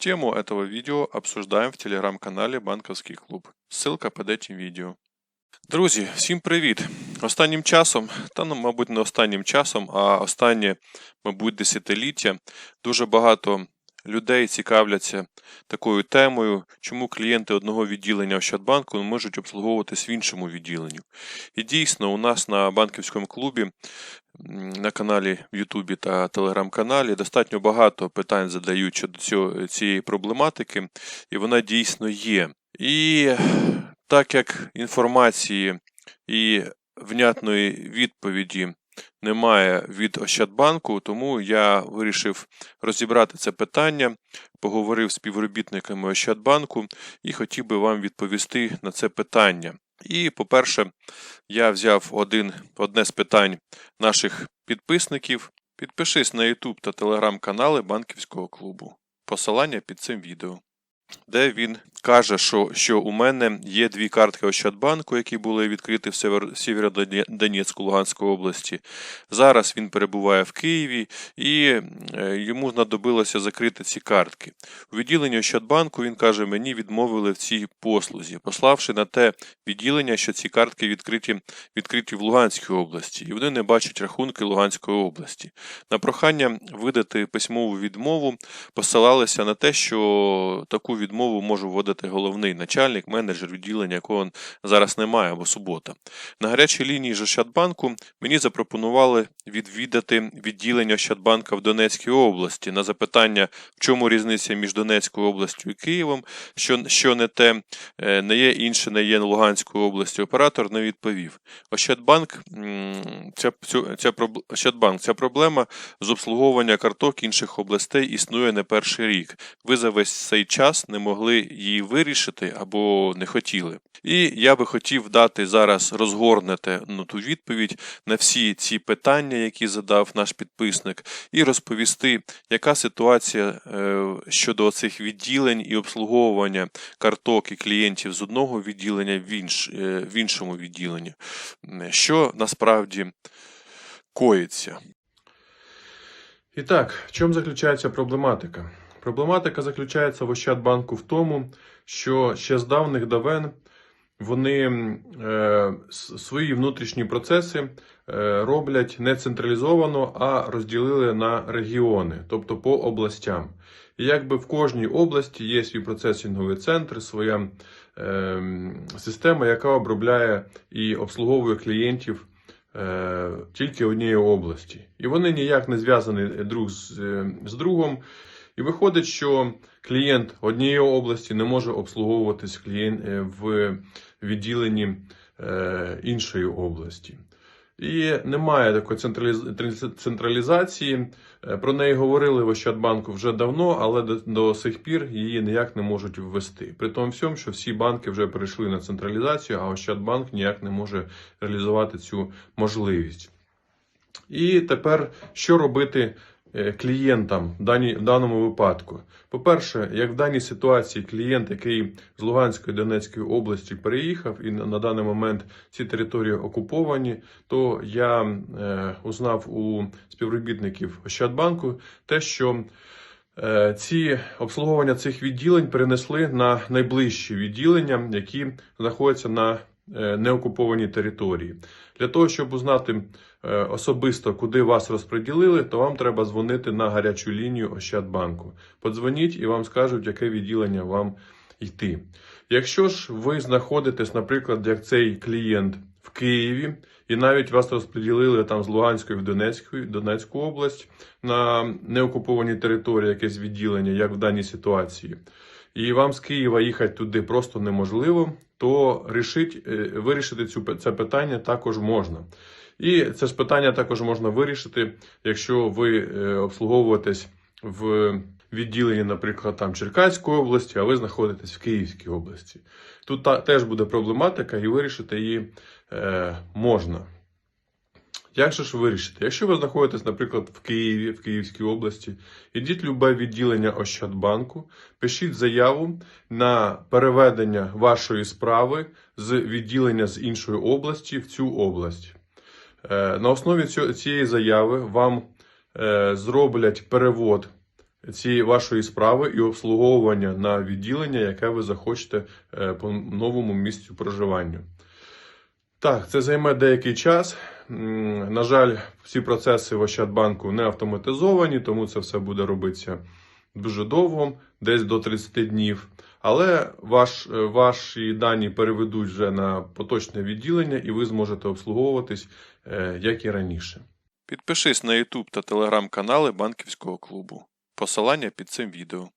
Тему этого видео обсуждаем в телеграм-каналі Банковський клуб. Ссылка под этим відео. Друзі, всім привіт! Останнім часом, та ну, мабуть, не останнім часом, а останнє, мабуть, десятиліття, дуже багато людей цікавляться такою темою, чому клієнти одного відділення Ощадбанку не можуть обслуговуватись в іншому відділенні. І дійсно, у нас на банківському клубі, на каналі в Ютубі та телеграм-каналі достатньо багато питань задають щодо цієї проблематики, і вона дійсно є. І так як інформації і внятної відповіді немає від Ощадбанку, тому я вирішив розібрати це питання, поговорив з співробітниками Ощадбанку і хотів би вам відповісти на це питання. І, по-перше, я взяв один, одне з питань наших підписників. Підпишись на YouTube та Telegram канали банківського клубу. Посилання під цим відео де він каже, що, що у мене є дві картки Ощадбанку, які були відкриті в Сєвєродонецьку Луганської області. Зараз він перебуває в Києві і е, йому знадобилося закрити ці картки. У відділенні Ощадбанку він каже, мені відмовили в цій послузі, пославши на те відділення, що ці картки відкриті, відкриті в Луганській області, і вони не бачать рахунки Луганської області. На прохання видати письмову відмову посилалися на те, що таку відмову може вводити головний начальник, менеджер відділення, якого зараз немає, або субота. На гарячій лінії ж Ощадбанку мені запропонували відвідати відділення Ощадбанка в Донецькій області на запитання, в чому різниця між Донецькою областю і Києвом, що, що не те, е, не є інше, не є Луганською областю. Оператор не відповів. Ощадбанк, м, ця, ця, Ощадбанк, ця проблема з обслуговування карток інших областей існує не перший рік. Ви за весь цей час не могли її вирішити або не хотіли. І я би хотів дати зараз розгорнете ну, ту відповідь на всі ці питання, які задав наш підписник, і розповісти, яка ситуація е, щодо цих відділень і обслуговування карток і клієнтів з одного відділення в, інш, е, в іншому відділенні, що насправді коїться. І так, в чому заключається проблематика? Проблематика заключається в Ощадбанку в тому, що ще з давних давен вони е, свої внутрішні процеси е, роблять не централізовано, а розділили на регіони, тобто по областям. І якби в кожній області є свій процесінговий центр, своя е, система, яка обробляє і обслуговує клієнтів е, тільки однієї області. І вони ніяк не зв'язані друг з, е, з другом. І виходить, що клієнт однієї області не може обслуговуватись клієнт е, в відділенні е, іншої області. І немає такої централізації. Е, Про неї говорили в Ощадбанку вже давно, але до, сих пір її ніяк не можуть ввести. При тому всьому, що всі банки вже перейшли на централізацію, а Ощадбанк ніяк не може реалізувати цю можливість. І тепер що робити клієнтам в, даному випадку? По-перше, як в даній ситуації клієнт, який з Луганської Донецької області переїхав, і на, на даний момент ці території окуповані, то я е, узнав у співробітників Ощадбанку те, що е, ці обслуговування цих відділень перенесли на найближчі відділення, які знаходяться на е, неокупованій території. Для того, щоб узнати е, особисто, куди вас розподілили, то вам треба дзвонити на гарячу лінію Ощадбанку. Подзвоніть і вам скажуть, яке відділення вам йти. Якщо ж ви знаходитесь, наприклад, як цей клієнт в Києві, і навіть вас розподілили там з Луганської в Донецьку, Донецьку область на неокупованій території якесь відділення, як в даній ситуації, і вам з Києва їхати туди просто неможливо, то рішить, е, вирішити цю, це питання також можна. І це ж питання також можна вирішити, якщо ви е, обслуговуєтесь в відділенні, наприклад, там Черкаської області, а ви знаходитесь в Київській області. Тут та, теж буде проблематика, і вирішити її е, можна. Як же ж вирішити? Якщо ви знаходитесь, наприклад, в Києві, в Київській області, ідіть в любе відділення Ощадбанку, пишіть заяву на переведення вашої справи з відділення з іншої області в цю область. Е, На основі цієї заяви вам е, зроблять перевод цієї вашої справи і обслуговування на відділення, яке ви захочете е, по новому місцю проживання. Так, це займе деякий час. На жаль, всі процеси в Ощадбанку не автоматизовані, тому це все буде робитися дуже довго, десь до 30 днів. Але ваш, е, ваші дані переведуть вже на поточне відділення, і ви зможете обслуговуватись е, як і раніше. Підпишись на YouTube та Telegram канали банківського клубу. Посилання під цим відео.